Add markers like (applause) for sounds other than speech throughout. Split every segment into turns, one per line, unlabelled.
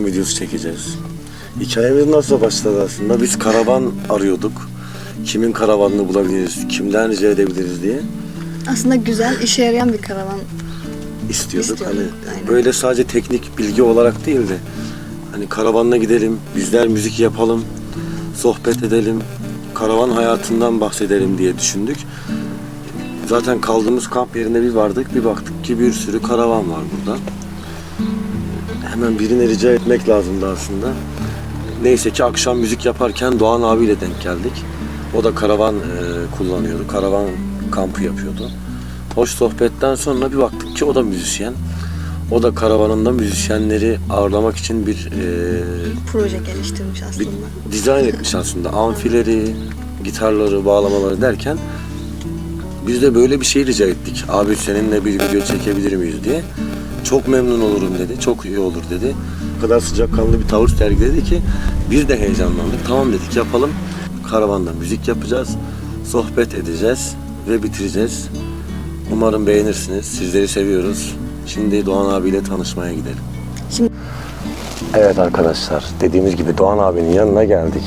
Karavan videosu çekeceğiz. Hikayemiz nasıl başladı aslında? Biz karavan arıyorduk. Kimin karavanını bulabiliriz, kimden rica edebiliriz diye
Aslında güzel, işe yarayan bir karavan.
istiyorduk.
İstiyorduk,
Hani
aynen.
böyle sadece teknik bilgi olarak değil de hani karavanla gidelim, bizler müzik yapalım, sohbet edelim, karavan hayatından bahsedelim diye düşündük. Zaten kaldığımız kamp yerine bir vardık, bir baktık ki bir sürü karavan var burada. Hemen birine rica etmek lazımdı aslında. Neyse ki akşam müzik yaparken Doğan abiyle denk geldik. O da karavan e, kullanıyordu, karavan kampı yapıyordu. Hoş sohbetten sonra bir baktık ki o da müzisyen. O da karavanında müzisyenleri ağırlamak için bir e,
Proje geliştirmiş
bir
aslında.
dizayn etmiş aslında. Amfileri, gitarları, bağlamaları derken biz de böyle bir şey rica ettik. Abi seninle bir video çekebilir miyiz diye. Çok memnun olurum dedi. Çok iyi olur dedi. O kadar sıcakkanlı bir tavır sergiledi ki biz de heyecanlandık. Tamam dedik yapalım. Karavanda müzik yapacağız. Sohbet edeceğiz ve bitireceğiz. Umarım beğenirsiniz. Sizleri seviyoruz. Şimdi Doğan abiyle tanışmaya gidelim.
Şimdi-
Evet arkadaşlar, dediğimiz gibi Doğan abinin yanına geldik.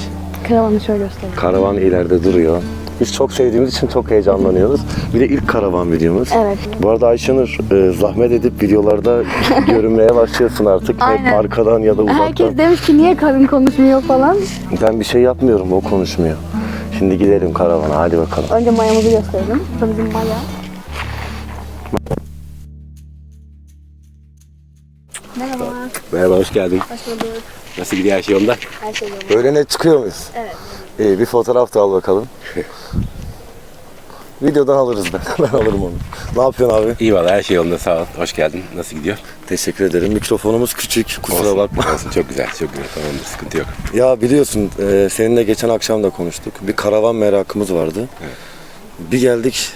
Karavanı şöyle göstereyim.
Karavan ileride duruyor. Biz çok sevdiğimiz için çok heyecanlanıyoruz. Bir de ilk karavan videomuz.
Evet.
Bu arada Ayşenur e, zahmet edip videolarda (laughs) görünmeye başlıyorsun artık. Hep
Aynen.
arkadan ya da uzaktan.
Herkes demiş ki niye kadın konuşmuyor falan.
Ben bir şey yapmıyorum, o konuşmuyor. Şimdi gidelim karavana, hadi bakalım.
Önce mayamızı gösterelim. Bizim maya. Merhaba,
hoş geldin.
Hoş bulduk.
Nasıl gidiyor her şey yolunda?
Her şey yolunda.
Böyle net çıkıyor muyuz?
Evet.
İyi, bir fotoğraf da al bakalım. (laughs) Videodan alırız ben. (laughs) Ben alırım onu. Ne yapıyorsun abi?
İyi valla her şey yolunda sağ ol. Hoş geldin. Nasıl gidiyor?
Teşekkür ederim. Mikrofonumuz küçük, kusura
Olsun,
bakma.
Olsun çok güzel çok güzel tamamdır sıkıntı yok.
Ya biliyorsun e, seninle geçen akşam da konuştuk. Bir karavan merakımız vardı. Bir geldik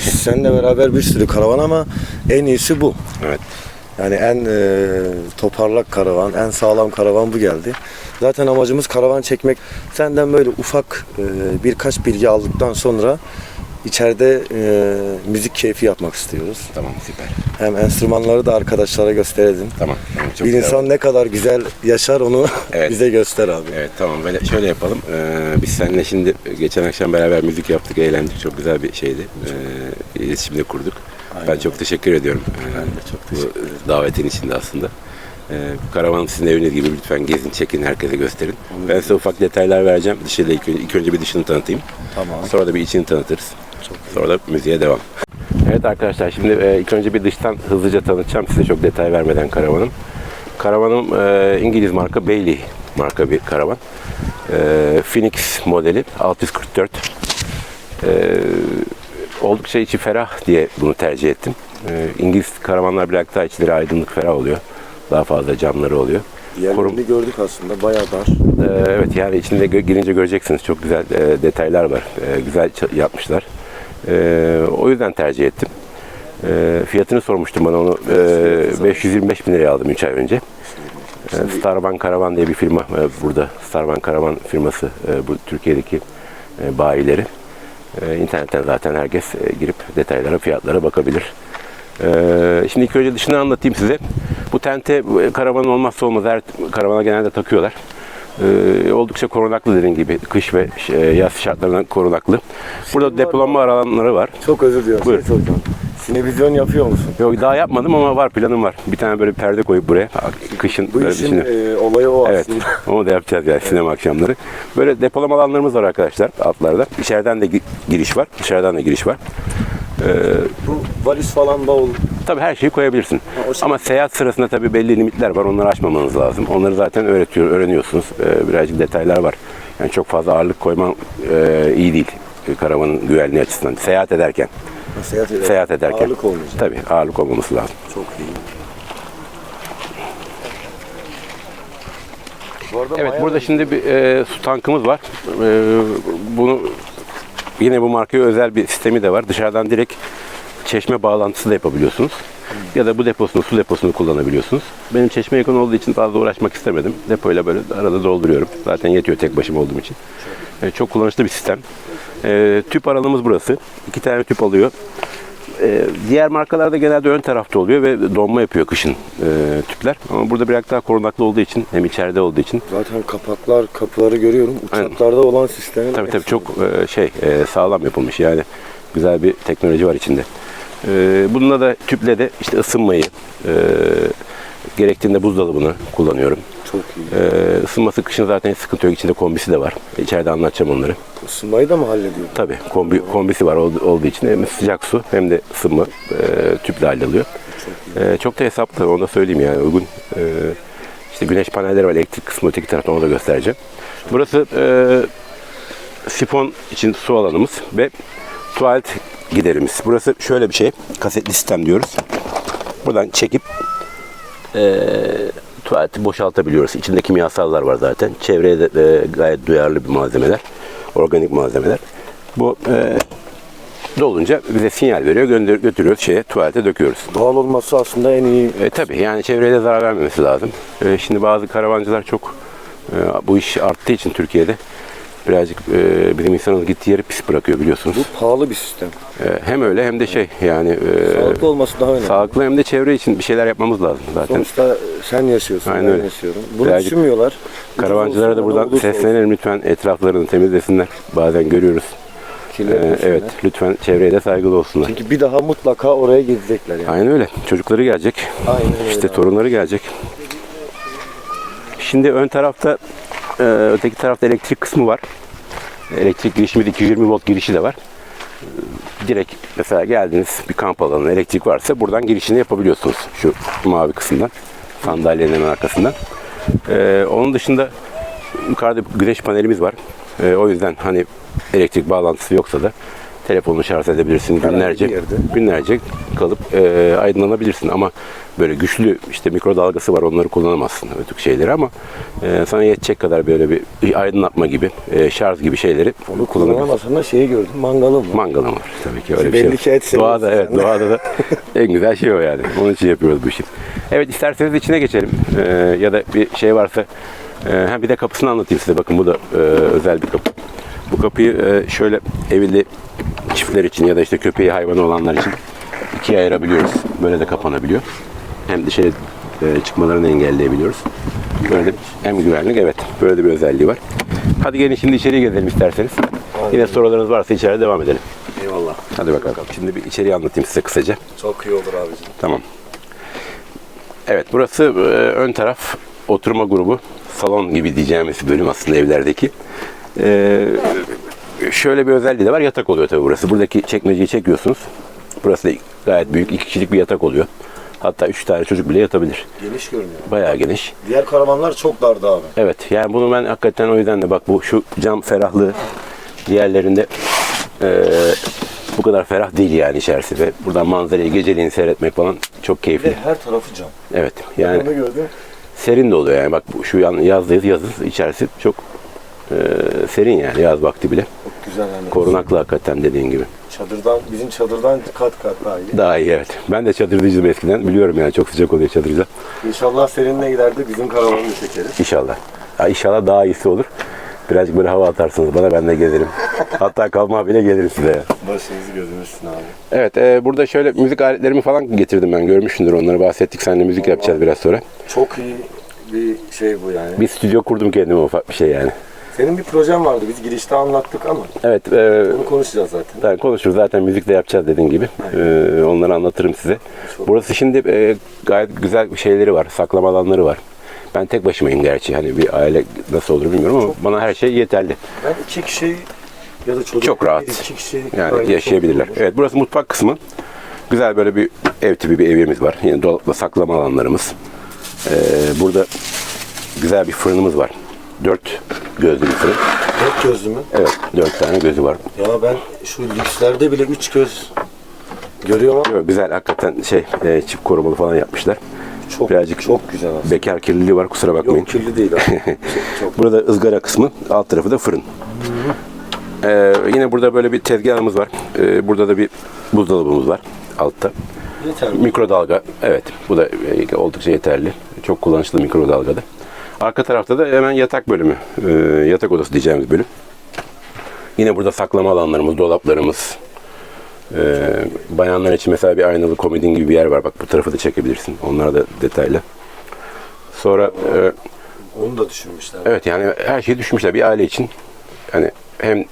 seninle beraber bir sürü karavan ama en iyisi bu.
Evet.
Yani en e, toparlak karavan, en sağlam karavan bu geldi. Zaten amacımız karavan çekmek. Senden böyle ufak e, birkaç bilgi aldıktan sonra içeride e, müzik keyfi yapmak istiyoruz.
Tamam süper.
Hem enstrümanları da arkadaşlara gösterelim.
Tamam. tamam çok
bir
güzel.
insan ne kadar güzel yaşar onu (laughs)
Evet.
bize göster abi.
Evet tamam böyle şöyle yapalım. Ee, biz seninle şimdi geçen akşam beraber müzik yaptık, eğlendik. Çok güzel bir şeydi. Ee, iletişimde kurduk. Ben çok teşekkür ediyorum.
Ben de çok teşekkür ederim.
Bu davetin içinde aslında. Ee, bu karavan sizin eviniz gibi lütfen gezin, çekin, herkese gösterin. Ben size ufak detaylar vereceğim. Dışıyla ilk önce, ilk önce bir dışını tanıtayım.
Tamam.
Sonra da bir içini tanıtırız.
Çok iyi.
Sonra da müziğe devam. Evet arkadaşlar şimdi e, ilk önce bir dıştan hızlıca tanıtacağım size çok detay vermeden karavanım. Karavanım e, İngiliz marka Bailey marka bir karavan. E, Phoenix modeli 644. E, oldukça içi ferah diye bunu tercih ettim. E, İngiliz karavanlar biraz daha içleri aydınlık ferah oluyor. Daha fazla camları oluyor. Korum-
Diğerlerini gördük aslında bayağı dar.
ee, Evet yani içinde gö- girince göreceksiniz çok güzel e, detaylar var. E, güzel yapmışlar. E, o yüzden tercih ettim. E, fiyatını sormuştum bana onu e, 525 bin liraya aldım 3 ay önce. E, Starban Karavan diye bir firma e, burada. Starban Karavan firması e, bu Türkiye'deki e, bayileri. E, internetten zaten herkes e, girip detaylara, fiyatlara bakabilir. Ee, şimdi ilk önce dışını anlatayım size. Bu tente e, karavanın olmazsa olmaz. Her karavana genelde takıyorlar. Ee, oldukça korunaklı dediğim gibi. Kış ve e, yaz şartlarından korunaklı. Burada depolama alanları var.
Çok özür diliyorum.
Buyur.
Şey Sinevizyon yapıyor musun?
Yok daha yapmadım ama var planım var. Bir tane böyle perde koyup buraya. Kışın
Bu
böyle
işin e, olayı o
Evet,
aslında. (laughs)
onu da yapacağız yani sinema akşamları. Böyle depolama alanlarımız var arkadaşlar altlarda. İçeriden de gi- giriş var, dışarıdan da giriş var.
Bu valiz falan bavul.
Tabii her şeyi koyabilirsin.
o şey-
Ama seyahat sırasında tabii belli limitler var. Onları aşmamanız lazım. Onları zaten öğretiyor, öğreniyorsunuz. Ee, birazcık detaylar var. Yani çok fazla ağırlık koyman e, iyi değil. e, Karavanın güvenliği açısından. Seyahat ederken.
Seyahat, ederken.
Seyahat ederken.
Ağırlık olmayacak.
Tabii ağırlık olmaması lazım.
Çok iyi. Bu arada
Evet burada şimdi bir e, su tankımız var. E, bunu yine bu markaya özel bir sistemi de var. Dışarıdan direkt çeşme bağlantısı da yapabiliyorsunuz. Ya da bu deposunu, su deposunu kullanabiliyorsunuz. Benim çeşme yakın olduğu için fazla uğraşmak istemedim. Depoyla böyle arada dolduruyorum. Zaten yetiyor tek başıma olduğum için. E, çok kullanışlı bir sistem. E, tüp aralığımız burası. İki tane tüp alıyor. e, diğer markalarda genelde ön tarafta oluyor ve donma yapıyor kışın e, tüpler. Ama burada biraz daha korunaklı olduğu için hem içeride olduğu için
Zaten kapaklar, kapıları görüyorum.
Aynen.
Uçaklarda olan sistemin
tabii tabii çok e, şey e, sağlam yapılmış yani güzel bir teknoloji var içinde. E, bununla da tüple de işte ısınmayı e, gerektiğinde buzdolabını kullanıyorum.
çok iyi.
E, ısınması kışın zaten sıkıntı yok. İçinde kombisi de var. İçeride anlatacağım onları.
Isınmayı da mı hallediyor?
Tabii kombi, kombisi var olduğu, için hem sıcak su hem de ısınma e, tüple halloluyor. E, çok da hesaplı onu da söyleyeyim yani uygun. E, işte güneş panelleri var elektrik kısmı öteki taraftan onu da göstereceğim. Burası e, sifon için su alanımız ve tuvalet giderimiz. Burası şöyle bir şey kasetli sistem diyoruz. Buradan çekip e, tuvaleti boşaltabiliyoruz. İçinde kimyasallar var zaten. Çevreye de e, gayet duyarlı bir malzemeler. Organik malzemeler. Bu e, dolunca bize sinyal veriyor. Gönder, götürüyoruz şeye tuvalete döküyoruz.
Doğal olması aslında en iyi.
E, tabii yani çevreye de zarar vermemesi lazım. E, şimdi bazı karavancılar çok e, bu iş arttığı için Türkiye'de birazcık e, bizim insanımız gittiği yeri pis bırakıyor biliyorsunuz.
Bu pahalı bir sistem.
E, hem öyle hem de şey yani e,
Sağlıklı olması daha önemli.
sağlıklı hem de çevre için bir şeyler yapmamız lazım zaten.
Sonuçta sen yaşıyorsun,
Aynen
ben
öyle.
yaşıyorum. Bunu
Birazcık
düşünmüyorlar.
Karavancılara da buradan
olsun.
seslenelim lütfen etraflarını temizlesinler. Bazen görüyoruz.
Kirletmesinler.
E, evet lütfen çevreye de saygılı olsunlar.
Çünkü bir daha mutlaka oraya gidecekler yani.
Aynen öyle. Çocukları gelecek.
Aynen öyle
İşte
abi.
torunları gelecek. Şimdi ön tarafta e, öteki tarafta elektrik kısmı var. Elektrik girişimiz 220 volt girişi de var. E, Direkt mesela geldiniz bir kamp alanına elektrik varsa buradan girişini yapabiliyorsunuz. Şu mavi kısımdan. Sandalyenin hemen arkasından. E, onun dışında yukarıda güneş panelimiz var. O yüzden hani elektrik bağlantısı yoksa da telefonunu şarj edebilirsin
Herhangi
günlerce.
yerde.
Günlerce kalıp e, aydınlanabilirsin ama böyle güçlü işte mikrodalgası var onları kullanamazsın ötük şeyleri ama e, sana yetecek kadar böyle bir aydınlatma gibi e, şarj gibi şeyleri
Onu kullanamazsın da şeyi gördüm, mangalım var.
Mangalım var tabii ki öyle bir
Belli
şey.
ki et seviyorsun
Doğada evet doğada da (laughs) en güzel şey o yani. Onun için yapıyoruz bu işi. Evet isterseniz içine geçelim Ee, ya da bir şey varsa e, ha bir de kapısını anlatayım size. Bakın bu da e, özel bir kapı. Bu kapıyı e, şöyle evli çiftler için ya da işte köpeği hayvanı olanlar için ikiye ayırabiliyoruz. Böyle de kapanabiliyor. Hem dışarı e, çıkmalarını engelleyebiliyoruz. Böyle de hem güvenlik evet böyle de bir özelliği var. Hadi gelin şimdi içeriye gezelim isterseniz. Yine sorularınız varsa içeride devam edelim.
Eyvallah.
Hadi bakalım. Şimdi bir içeriği anlatayım size kısaca.
Çok iyi olur abicim.
Tamam. Evet burası e, ön taraf oturma grubu. Salon gibi diyeceğimiz bölüm aslında evlerdeki. E, şöyle bir özelliği de var. Yatak oluyor tabii burası. Buradaki çekmeceyi çekiyorsunuz. Burası da gayet büyük. iki kişilik bir yatak oluyor. Hatta üç tane çocuk bile yatabilir.
Geniş görünüyor.
Bayağı geniş.
Diğer karavanlar çok dardı abi.
Evet yani bunu ben hakikaten o yüzden de bak bu şu cam ferahlığı diğerlerinde e, bu kadar ferah değil yani içerisi ve buradan manzarayı geceleyin seyretmek falan çok
Bir
keyifli.
de her tarafı cam.
Evet yani
Onu gördüm.
serin de oluyor yani bak bu- şu yan, yazdayız yazın içerisi çok e, serin yani yaz vakti bile.
Güzel yani.
Korunaklı hakikaten dediğin gibi.
Çadırdan, bizim çadırdan kat kat daha iyi.
Daha iyi evet. Ben de çadırdaydım eskiden biliyorum yani çok sıcak oluyor çadırda.
İnşallah seninle ileride bizim karavanı çekeriz.
İnşallah. Ya inşallah daha iyisi olur. Birazcık böyle hava atarsınız bana ben de gelirim. Hatta kalma bile gelirim size. ya.
Başınızı gözünüzsün abi.
Evet e, burada şöyle müzik aletlerimi falan getirdim ben görmüşsündür onları bahsettik seninle müzik yapacağız biraz sonra.
Çok iyi bir şey bu yani.
Bir stüdyo kurdum kendime ufak bir şey yani.
Senin bir projen vardı. Biz girişte anlattık ama
Evet e,
onu konuşacağız zaten.
ben konuşuruz zaten müzik de yapacağız dediğin gibi. E, onları anlatırım size. Burası şimdi e, gayet güzel şeyleri var saklama alanları var. Ben tek başımayım gerçi hani bir aile nasıl olur bilmiyorum ama bana her şey yeterli.
Ben iki kişi ya da çocuk
Çok rahat.
iki kişi
Yani yaşayabilirler.
çok.
Evet burası mutfak kısmı. Güzel böyle bir ev tipi bir evimiz var. Yine dolapla saklama alanlarımız. Ee, burada güzel bir fırınımız var. Dört gözlü bir fırın.
Dört gözlü mü?
Evet dört tane gözü var.
Ya ben şu lükslerde bile üç göz görüyorum ama
Yok, güzel hakikaten şey e, çift korumalı falan yapmışlar.
çok
Birazcık
çok güzel aslında.
Bekar kirliliği var kusura bakmayın.
Yok kirli değil abi. (laughs) çok, çok.
Burada ızgara kısmı, alt tarafı da fırın. Ee, yine burada böyle bir tezgahımız var. Ee, burada da bir buzdolabımız var altta.
Yeter mi?
Mikrodalga, evet bu da e, oldukça yeterli. Çok kullanışlı mikrodalgada. Arka tarafta da hemen yatak bölümü, e, yatak odası diyeceğimiz bölüm. Yine burada saklama alanlarımız, dolaplarımız, Ee, bayanlar için mesela bir aynalı komedin gibi bir yer var. Bak bu tarafı da çekebilirsin. Onlar da detaylı. Sonra e,
Onu da düşünmüşler.
evet yani her şeyi düşünmüşler bir aile için. Yani hem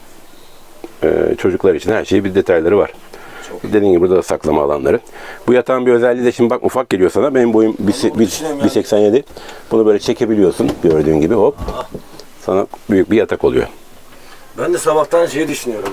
e, çocuklar için her şeyi bir detayları var. Dediğim gibi burada da saklama alanları. Bu yatağın bir özelliği de şimdi bak ufak geliyor sana. Benim boyum 1.87. Bunu böyle çekebiliyorsun gördüğün gibi hop. Sana büyük bir yatak oluyor.
Ben de sabahtan şey düşünüyorum.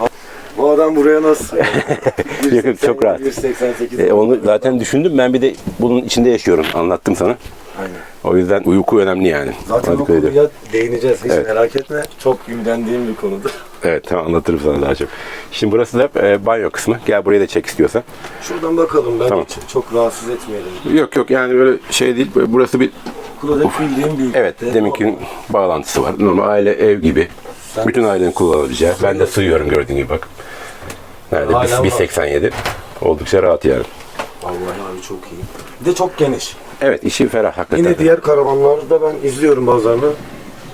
Bu adam buraya nasıl? (laughs)
Yok, yok, çok rahat.
188.
E, onu zaten düşündüm. Ben bir de bunun içinde yaşıyorum. Anlattım sana.
Aynen.
O yüzden uyku önemli yani.
Zaten
ediyorum.
konuya değineceğiz. Hiç
Evet.
merak etme. Çok imrendiğim bir konudur.
Evet tamam anlatırım sana daha çok. Şimdi burası da e, banyo kısmı. Gel buraya da çek istiyorsan.
Şuradan bakalım. Ben
Tamam.
hiç çok rahatsız etmeyelim.
Yok yok yani böyle şey değil. Burası bir
Klozet bildiğim büyük.
evet deminkin bağlantısı var. Normal aile ev gibi.
Sen-
Bütün ailenin kullanabileceği. Ben de sığıyorum gördüğün gibi bak. Nerede?
Hala var.
1.87. Oldukça rahat yani.
Vallahi abi çok iyi. Bir de çok geniş.
Evet işi ferah hakikaten.
Yine diğer karavanlarda ben izliyorum bazılarını.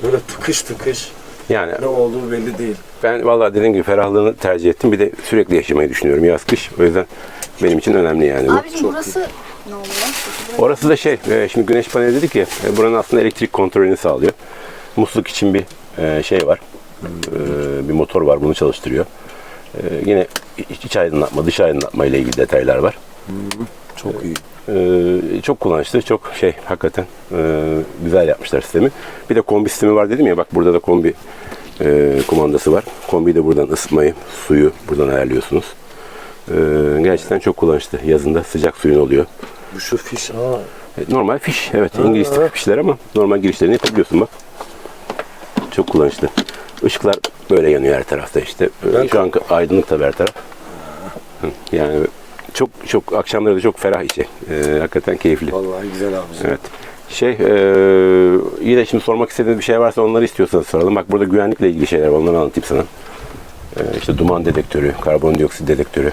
Böyle tıkış tıkış.
Yani
Ne olduğu belli değil.
Ben vallahi dediğim gibi ferahlığını tercih ettim. Bir de sürekli yaşamayı düşünüyorum yaz kış. O yüzden benim için önemli yani. bu.
Abicim burası ne oluyor?
Orası da şey, e, şimdi güneş paneli dedik ya, e, buranın aslında elektrik kontrolünü sağlıyor. Musluk için bir e, şey var, e, bir motor var, bunu çalıştırıyor. E, Yine iç iç aydınlatma, dış aydınlatma ile ilgili detaylar var.
Çok iyi.
E, Çok kullanışlı, çok şey, hakikaten e, güzel yapmışlar sistemi. Bir de kombi sistemi var dedim ya, bak burada da kombi e, kumandası var. Kombiyi de buradan ısıtmayı, suyu buradan ayarlıyorsunuz. E, Gerçekten çok kullanışlı. Yazında sıcak suyun oluyor.
Bu şu fiş. Aa,
E, Normal fiş. Evet İngiliz tipi fişler ama normal girişlerini yapabiliyorsun bak. Çok kullanışlı. Işıklar böyle yanıyor her tarafta işte. Ee,
Ben-
Şu an aydınlık tabii her taraf. Yani çok çok akşamları da çok ferah işi. Ee, hakikaten keyifli.
vallahi güzel abi.
Evet. Şey e, yine şimdi sormak istediğiniz bir şey varsa onları istiyorsanız soralım. Bak burada güvenlikle ilgili şeyler var. Onları anlatayım sana. Ee, işte duman dedektörü, karbondioksit dedektörü.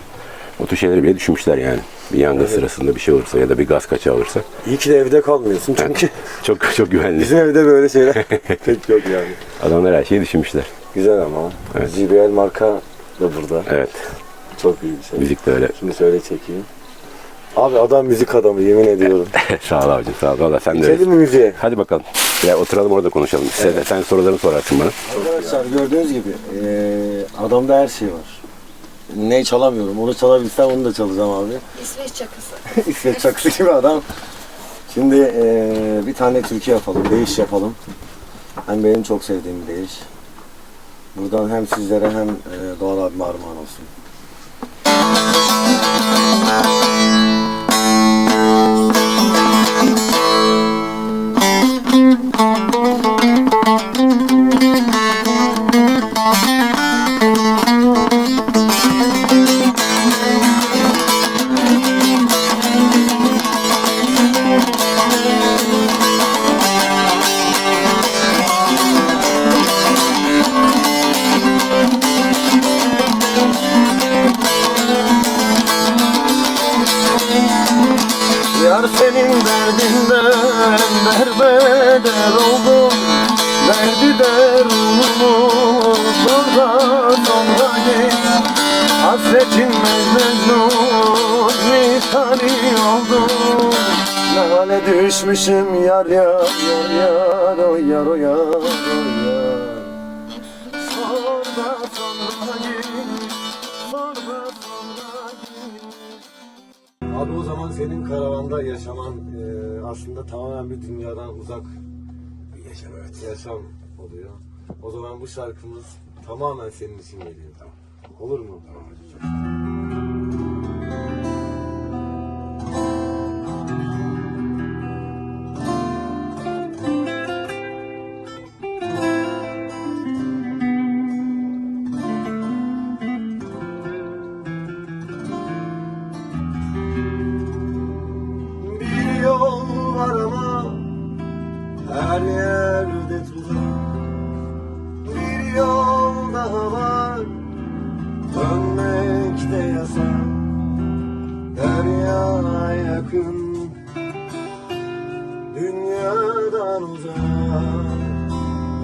O tür şeyleri bile düşünmüşler yani. Bir yangın sırasında bir şey olursa ya da bir gaz kaçağı olursa.
İyi ki de evde kalmıyorsun çünkü (laughs)
Çok çok güvenli.
bizim evde böyle şeyler (laughs) pek yok yani.
Adamlar her şeyi düşünmüşler.
Güzel ama.
Evet.
JBL marka da burada.
Evet.
Çok iyi bir şey.
Müzik de öyle.
Şimdi şöyle çekeyim. Abi adam müzik adamı yemin ediyorum. (laughs)
sağ ol abicim sağ ol. Valla sen de
İçelim
öylesin.
mi müziğe?
Hadi bakalım. Ya oturalım orada konuşalım. Sen, sen sorularını sorarsın bana.
Arkadaşlar gördüğünüz gibi eee, adamda her şey var. Ne çalamıyorum. Onu çalabilsem onu da çalacağım abi.
İsveç çakısı. (laughs)
İsveç çakısı gibi adam. Şimdi eee, bir tane türkü yapalım. Değiş yapalım. Hem benim çok sevdiğim bir değiş. Buradan hem sizlere hem eee, Doğan abime armağan olsun. Yar düşmüşüm yar yar yar yar o yar o yar Abi o zaman senin karavanda yaşaman e, aslında tamamen bir dünyadan uzak bir yaşam, yaşam oluyor. O zaman bu şarkımız tamamen senin için geliyor. Olur mu? Bir yakın. Dünyadan uzak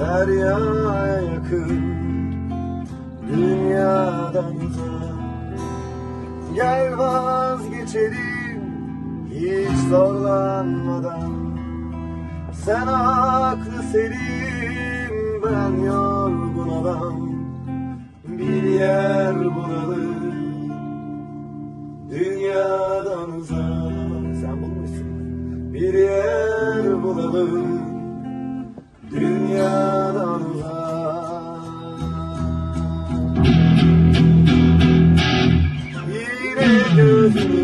Derya yakın. Dünyadan uzak. Gel vazgeçelim hiç zorlanmadan. Sen aklı selim ben yorgun adam. Bir yer bulalım. Dünyadan uzak Bir yer bulalım Dünyadan uzak. Yine gözümüz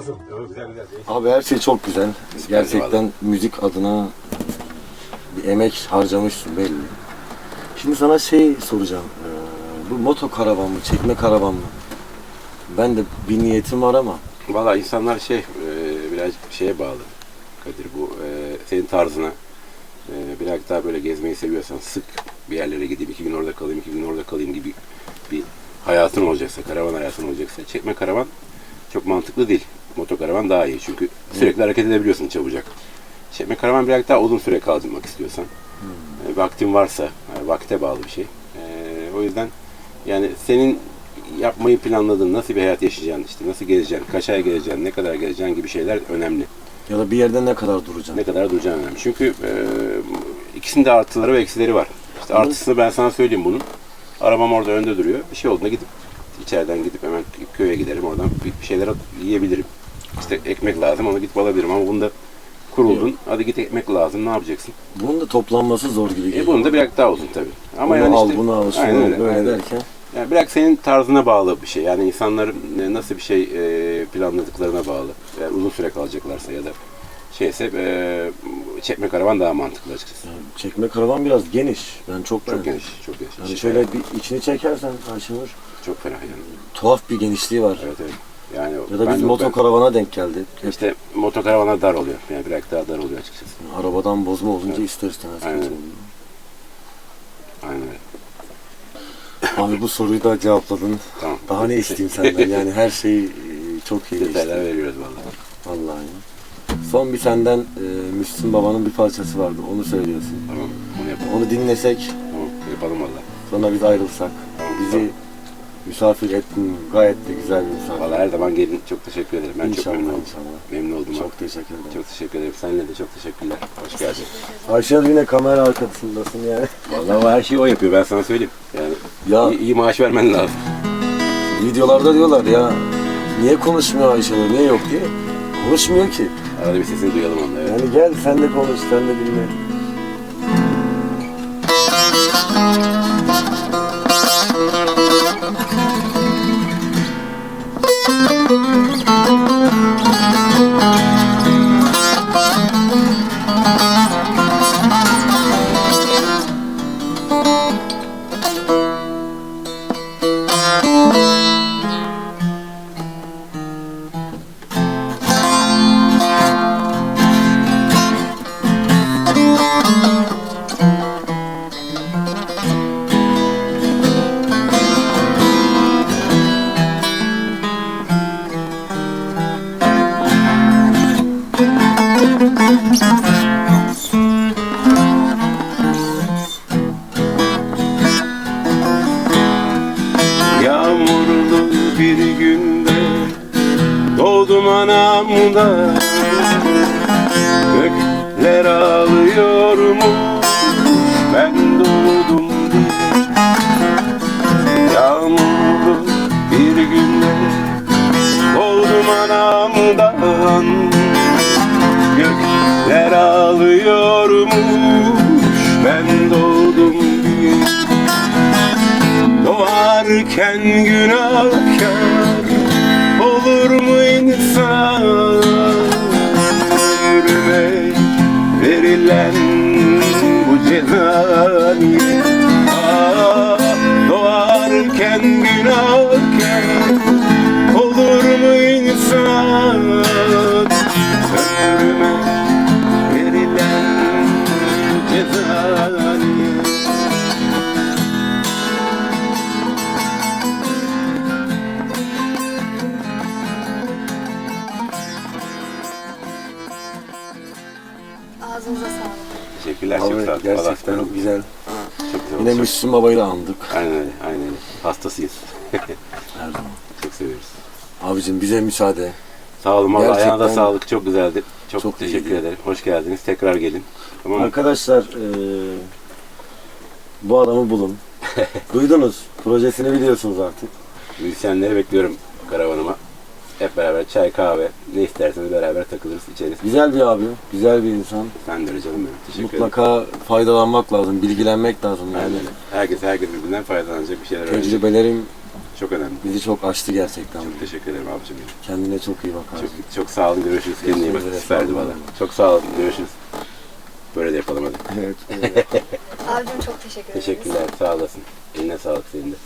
lazım. Abi her şey çok güzel. Gerçekten müzik adına bir emek harcamışsın belli. Şimdi sana şey soracağım. Ee, bu moto karavan mı, çekme karavan mı? Ben de bir niyetim var ama
Valla insanlar şey e, biraz şeye bağlı Kadir bu e, senin tarzına e, biraz daha böyle gezmeyi seviyorsan sık bir yerlere gideyim iki gün orada kalayım iki gün orada kalayım gibi bir hayatın olacaksa karavan hayatın olacaksa çekme karavan çok mantıklı değil. Motokaravan daha iyi çünkü sürekli hareket edebiliyorsun çabucak. Çekme karavan biraz daha uzun süre kalmak istiyorsan. E, vaktin varsa e, vakte bağlı bir şey. E, o yüzden yani senin yapmayı planladığın nasıl bir hayat yaşayacaksın işte nasıl gezeceksin, kaç ay gezeceksin, ne kadar gezeceksin gibi şeyler önemli.
ya da bir yerde ne kadar duracaksın?
Ne kadar duracağın önemli. Çünkü e, ikisinin de artıları ve eksileri var. İşte artısını ben sana söyleyeyim bunun. Arabam orada önde duruyor. Bir şey olduğunda gidip içeriden gidip hemen köye giderim. Oradan bir şeyler yiyebilirim. İşte ekmek lazım onu gidip alabilirim ama bunda kuruldun. Hadi git ekmek lazım ne yapacaksın?
Bunun da toplanması zor gibi geliyor.
E bunun da biraz daha uzun tabii. Ama
Bunu
yani
al,
işte,
bunu al, şunu
Aynen öyle,
böyle
aynen
derken.
Yani biraz senin tarzına bağlı bir şey. Yani insanların e, nasıl bir şey e, planladıklarına bağlı. Yani uzun süre kalacaklarsa ya da şeyse e, çekme karavan daha mantıklı açıkçası.
Çekme karavan biraz geniş. Ben çok
Çok geniş, çok geniş.
Yani şöyle bir içini çekersen Ayşenur
Çok ferah yani.
tuhaf bir genişliği var.
Evet evet. Yani
Ya da
ben
biz moto karavana denk geldik.
işte motokaravana dar oluyor. Yani biraz daha dar oluyor açıkçası.
Arabadan bozma olunca ister istemez.
Aynen.
kötü oluyor.
Aynen öyle.
Abi bu soruyu da cevapladın.
Tamam.
Daha ne isteyeyim senden? Yani her şeyi e, çok iyi
Detaylar
geçti.
veriyoruz vallahi.
Vallahi. Son bir senden e, Müslüm Baba'nın bir parçası vardı. Onu söylüyorsun.
Tamam. Onu yapalım.
Onu dinlesek,
Tamam. Yapalım vallahi.
sonra biz ayrılsak. Bizi. Misafir ettin. Gayet de güzel bir misafir.
Vallahi her zaman gelin. Çok teşekkür ederim. Ben çok
İnşallah,
memnun oldum.
inşallah.
Memnun oldum.
Çok
abi.
teşekkür ederim.
Çok teşekkür ederim. Seninle de çok teşekkürler. Hoş geldin.
Ayşe yine kamera arkasındasın yani.
Vallahi o her şeyi o yapıyor. Ben sana söyleyeyim. Yani
Ya
iyi, iyi maaş vermen lazım.
videolarda diyorlar ya niye konuşmuyor Ayşenur, niye yok diye. Konuşmuyor ki.
Arada bir sesini duyalım onunla. Evet.
Yani gel sen de konuş, sen de dinle. Música günahkar olur mu insan? Ömrüme verilen bu ceza
Çok. Allah
gerçekten
olsun.
güzel.
Çok güzel
Yine. Müslüm Baba'yı da andık.
Aynen öyle, aynen öyle. Hastasıyız.
Her zaman.
çok seviyoruz.
Abicim bize müsaade.
Sağ olun. Valla ayağına da
Gerçekten
sağlık. Çok güzeldi. Çok,
çok
teşekkür
iyiydi.
ederim. Hoş geldiniz. Tekrar gelin. Tamam mı?
Arkadaşlar eee, bu adamı bulun. (laughs) Duydunuz. Projesini biliyorsunuz artık.
Müzisyenleri bekliyorum karavanıma. Hep beraber çay, kahve, ne isterseniz beraber takılırız, içeriz.
Güzel bir abi, güzel bir insan.
Sen de canım benim. Teşekkür ederim.
Mutlaka faydalanmak lazım, bilgilenmek lazım yani.
Aynen. Herkes, herkes birbirinden faydalanacak bir şeyler öğrenecek.
Tecrübelerim
Çok önemli.
bizi çok açtı gerçekten.
Çok teşekkür ederim abicim. benim.
Kendine çok iyi bak abi.
Çok, çok sağ olun. Görüşürüz. Kendine iyi bak.
Görüşürüz.
Süperdi valla. Çok sağ olun. Görüşürüz. Böyle de yapalım hadi. (laughs)
Evet.
Abicim çok teşekkür ederiz.
Teşekkürler. Sağ olasın. Eline sağlık senin de.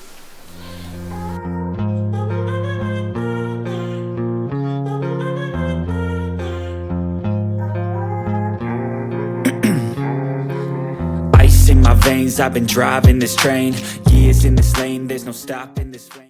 I've been driving this train. Years in this lane, there's no stopping this flame